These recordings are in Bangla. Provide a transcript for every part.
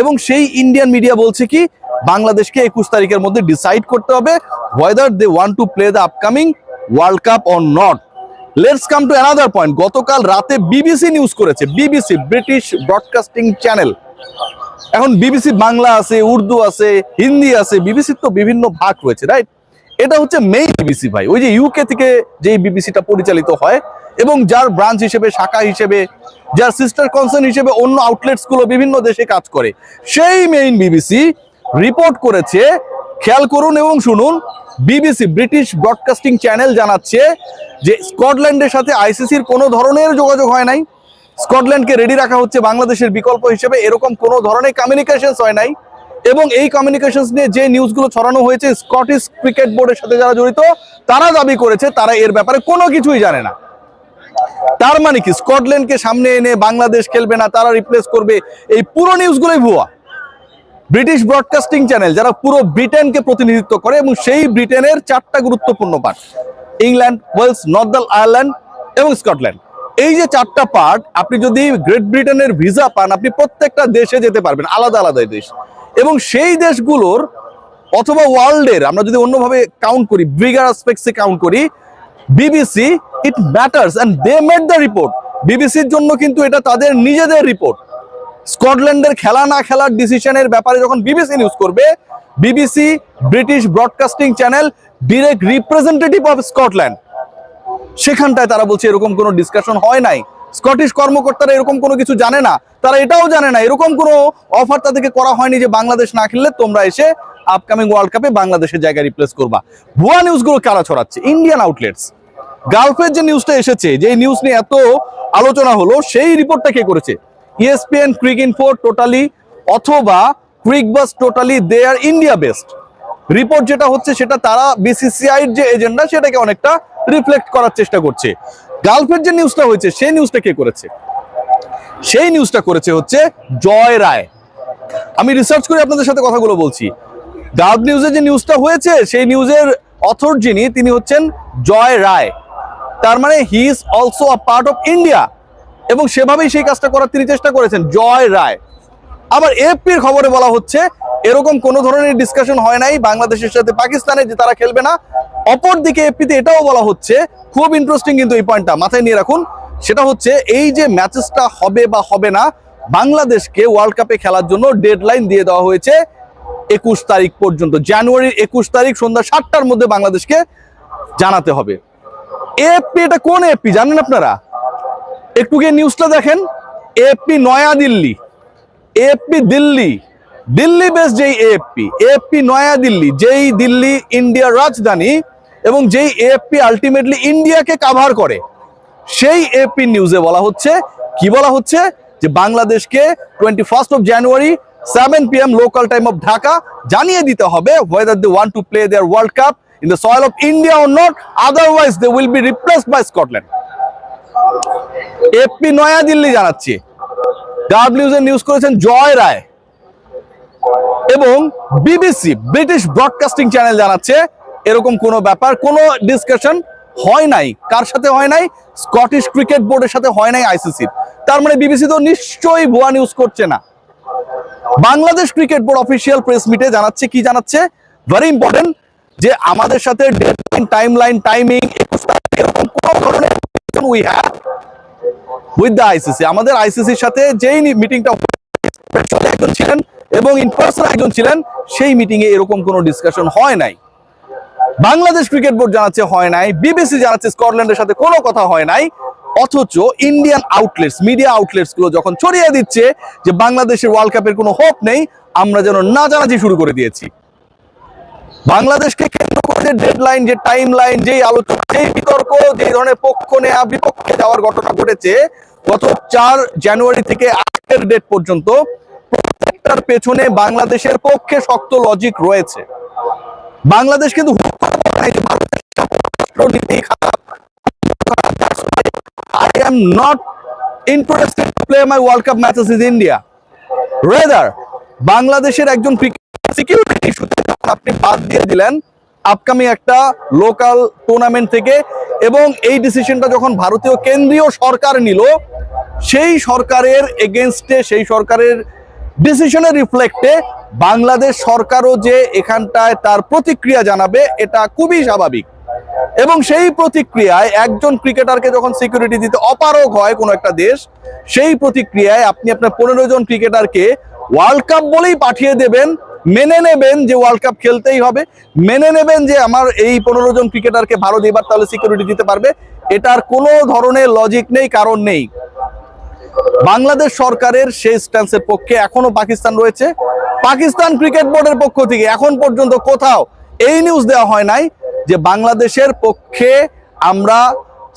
এবং সেই ইন্ডিয়ান মিডিয়া বলছে কি, বাংলাদেশকে একুশ তারিখের মধ্যে ডিসাইড করতে হবে whether they want to play the upcoming World Cup on not let's come to another point গতকাল রাতে বিবিসি নিউজ করেছে। বিবিসি ব্রিটিশ ব্রডকাস্টিং চ্যানেল এখন বিবিসি বাংলা আছে, উর্দু আছে, হিন্দি আছে বিবিসির তো বিভিন্ন ভাগ রয়েছে রাইট এটা হচ্ছে মেইন বিবিসি ভাই। ওই যে ইউকে থেকে যে বিবিসিটা পরিচালিত হয় এবং যার ব্রাঞ্চ হিসেবে, শাখা হিসেবে, যার সিস্টার কনসার্ন হিসেবে অন্য আউটলেটসগুলো বিভিন্ন দেশে কাজ করে। সেই মেইন বিবিসি রিপোর্ট করেছে, খেয়াল করুন এবং শুনুন বিবিসি ব্রিটিশ ব্রডকাস্টিং চ্যানেল জানাচ্ছে যে স্কটল্যান্ডের সাথে আইসিসির কোনো ধরনের যোগাযোগ হয় নাই। স্কটল্যান্ডকে রেডি রাখা হচ্ছে বাংলাদেশের বিকল্প হিসেবে, এরকম কোনো ধরনের কমিউনিকেশনস হয় নাই। এবং এই কমিউনিকেশন নিয়ে যে নিউজগুলো ছড়ানো হয়েছে স্কটিশ ক্রিকেট বোর্ডের সাথে যারা জড়িত, তারা দাবি করেছে, তারা এর ব্যাপারে কোনো কিছুই জানে না। তার মানে কি? স্কটল্যান্ডকে সামনে এনে বাংলাদেশ খেলবে না, তারা রিপ্লেস করবে এই পুরো নিউজগুলোই ভুয়া। ব্রিটিশ ব্রডকাস্টিং চ্যানেল যারা পুরো ব্রিটেনকে প্রতিনিধিত্ব করে এবং সেই ব্রিটেনের চারটা গুরুত্বপূর্ণ part England Wales Northern Ireland এবং স্কটল্যান্ড এই যে চারটা পার্ট আপনি যদি গ্রেট ব্রিটেনের ভিসা পান, আপনি প্রত্যেকটা দেশে যেতে পারবেন, আলাদা আলাদা দেশ। এবং সেই দেশগুলোর অথবা ওয়ার্ল্ডের, আমরা যদি অন্যভাবে কাউন্ট করি ব্রিগার অ্যাসপেক্টসে কাউন্ট করি BBC it matters and they made the report বিবিসির জন্য কিন্তু এটা তাদের নিজেদের রিপোর্ট স্কটল্যান্ডের খেলা না খেলার ডিসিশনের ব্যাপারে যখন বিবিসি নিউজ করবে BBC British Broadcasting channel direct representative of Scotland সেখানটায় তারা বলছে এরকম কোনো ডিসকাশন হয় নাই। স্কটিশ কর্মকর্তারা এরকম কোনো কিছু জানে না, তারা এটাও জানে না। এরকম কোনো অফার তাদেরকে করা হয়নি যে বাংলাদেশ না খেললে তোমরা এসে আপকামিং ওয়ার্ল্ড কাপে বাংলাদেশের জায়গায় রিপ্লেস করবা। ভুয়া নিউজগুলো কারা ছড়াচ্ছে? ইন্ডিয়ান আউটলেটস গালফের যে নিউজটা এসেছে, যে নিউজ নিয়ে এত আলোচনা হলো, সেই রিপোর্টটা কে করেছে? ইএসপিএন ক্রিক ইনফো টোটালি অথবা Cricbuzz totally they are India best report যেটা হচ্ছে, সেটা তারা বিসিসিআই যে এজেন্ডা সেটাকে অনেকটা রিফ্লেক্ট করার চেষ্টা করছে। গালফের যে নিউজটা হয়েছে, সেই নিউজটা কে করেছে? সেই নিউজটা করেছে হচ্ছে জয় রায়। আমি রিসার্চ করে আপনাদের সাথে কথাগুলো বলছি। গালফ নিউজে যে নিউজটা হয়েছে, সেই নিউজের অথর যিনি, তিনি হচ্ছেন জয় রায়। তার মানে he is also a part of India এবং সেভাবেই সেই কাজটা করার তিনি চেষ্টা করেছেন, জয় রায়। আবার এফপির খবরে বলা হচ্ছে, এরকম কোনো ধরনের ডিসকাশন হয় নাই বাংলাদেশের সাথে পাকিস্তানে যে তারা খেলবে না। অপরদিকে এফপিতে এটাও বলা হচ্ছে, খুব ইন্টারেস্টিং কিন্তু এই পয়েন্টটা মাথায় নিয়ে রাখুন, সেটা হচ্ছে এই যে ম্যাচেসটা হবে বা হবে না, বাংলাদেশকে ওয়ার্ল্ড কাপে খেলার জন্য ডেডলাইন দিয়ে দেওয়া হয়েছে একুশ তারিখ পর্যন্ত জানুয়ারির একুশ তারিখ সন্ধ্যা সাতটার মধ্যে বাংলাদেশকে জানাতে হবে। এএফপি এটা কোন এএফপি জানেন আপনারা? একটু গিয়ে নিউজটা দেখেন। AFP New Delhi. AFP Delhi Delhi base যেই এএফপি এএফপি নয়াদিল্লি, যেই দিল্লি ইন্ডিয়ার রাজধানী এবং যেই এএফপি আলটিমেটলি ইন্ডিয়াকে কাভার করে, সেই এএফপি নিউজে বলা হচ্ছে, কি বলা হচ্ছে? যে বাংলাদেশকে twenty first of January seven P M local time of Dhaka জানিয়ে দিতে হবে whether they want to play their World Cup in the soil of India or not otherwise they will be replaced by Scotland FP New Delhi জানাচ্ছে। ডাব নিউজের নিউজ করেছেন জয় রায়। এবং বিবিসি ব্রিটিশ ব্রডকাস্টিং চ্যানেল জানাচ্ছে, এরকম কোনো ব্যাপার, কোনো ডিসকাশন হয় নাই। কার সাথে হয় নাই? স্কটিশ ক্রিকেট বোর্ডের সাথে হয় নাই আইসিসির তার মানে বিবিসি তো নিশ্চয়ই ভুয়া নিউজ করছে না। Bangladesh cricket board official press মিটে জানাচ্ছে, কি জানাচ্ছে? ভেরি ইম্পর্টেন্ট যে আমাদের সাথে ডেডলাইন টাইম লাইন টাইমিং এরকম কোনো ধরনের we have with the ICC আমাদের আইসিসির সাথে যেই মিটিংটা একজন ছিলেন এবং ইন পার্সন একজন ছিলেন, সেই মিটিং এ এরকম কোনো ডিসকাশন হয় নাই। বাংলাদেশ ক্রিকেট বোর্ড জানাচ্ছে হয় নাই বিবিসি জানাচ্ছে স্কটল্যান্ডের সাথে কোনো কথা হয় নাই, অথচ ইন্ডিয়ান আউটলেটস মিডিয়া আউটলেটসগুলো যখন ছড়িয়ে দিচ্ছে যে বাংলাদেশের ওয়ার্ল্ড কাপের কোনো হোপ নেই, আমরা যেন নাচানাচি শুরু করে দিয়েছি। বাংলাদেশকে যে ডেডলাইন যে টাইম লাইন যেই আলোচনা, যেই বিতর্ক ধরনের পক্ষ নেয়া, বিপক্ষে যাওয়ার ঘটনা ঘটেছে, গত চার জানুয়ারি থেকে আজকের ডেট পর্যন্ত প্রত্যেকটার পেছনে বাংলাদেশের পক্ষে শক্ত লজিক রয়েছে। বাংলাদেশ কিন্তু I am not interested to play my World Cup matches in বাংলাদেশের একজন সিকিউরিটি ইস্যুতে আপনি বাদ দিয়ে দিলেন আপকামিং একটা লোকাল টুর্নামেন্ট থেকে এবং এই ডিসিশনটা যখন ভারতীয় কেন্দ্রীয় সরকার নিল, সেই সরকারের এগেনস্টে সেই সরকারের ডিসিশনের রিফ্লেক্টে বাংলাদেশ সরকারও যে এখানটায় তার প্রতিক্রিয়া জানাবে, এটা খুবই স্বাভাবিক। এবং সেই প্রতিক্রিয়ায় একজন ক্রিকেটারকে যখন সিকিউরিটি দিতে অপারগ হয় কোনো একটা দেশ, সেই প্রতিক্রিয়ায় আপনি আপনার পনেরো জন ক্রিকেটারকে ওয়ার্ল্ড কাপ বলেই পাঠিয়ে দেবেন মেনে নেবেন যে ওয়ার্ল্ড কাপ খেলতেই হবে, মেনে নেবেন যে আমার এই পনেরো জন ক্রিকেটারকে ভারত এবার তাহলে সিকিউরিটি দিতে পারবে। এটার কোনো ধরনের লজিক নেই, কারণ নেই। বাংলাদেশ সরকারের সেই স্ট্যান্সের পক্ষে এখনও পাকিস্তান রয়েছে। পাকিস্তান ক্রিকেট বোর্ডের পক্ষ থেকে এখন পর্যন্ত কোথাও এই নিউজ দেওয়া হয় নাই যে বাংলাদেশের পক্ষে আমরা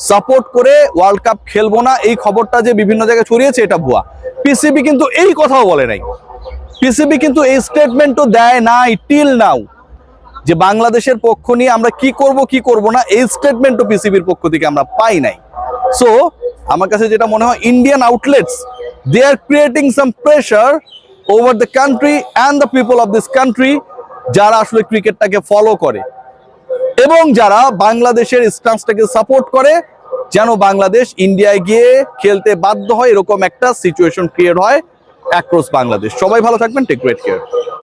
সাপোর্ট করে ওয়ার্ল্ড কাপ খেলব না। এই খবরটা যে বিভিন্ন জায়গায় ছড়িয়েছে, এটা ভুয়া। পিসিবি কিন্তু এই কথাও বলে নাই। পিসিবি কিন্তু এই স্টেটমেন্টও দেয় নাই টিল নাও যে বাংলাদেশের পক্ষ নিয়ে আমরা কি করব কি করব না, এই স্টেটমেন্টও পিসিবির পক্ষ থেকে আমরা পাই নাই। সো আমার কাছে যেটা মনে হয় Indian outlets they are creating some pressure over the country and the people of this country যারা আসলে ক্রিকেটটাকে ফলো করে, এবং যারা বাংলাদেশের স্টান্সটাকে সাপোর্ট করে, যেন বাংলাদেশ ইন্ডিয়ায় গিয়ে খেলতে বাধ্য হয়, এরকম একটা সিচুয়েশন ক্রিয়েট হয়। অ্যাক্রস বাংলাদেশ সবাই ভালো থাকবেন টেক গ্রেট কেয়ার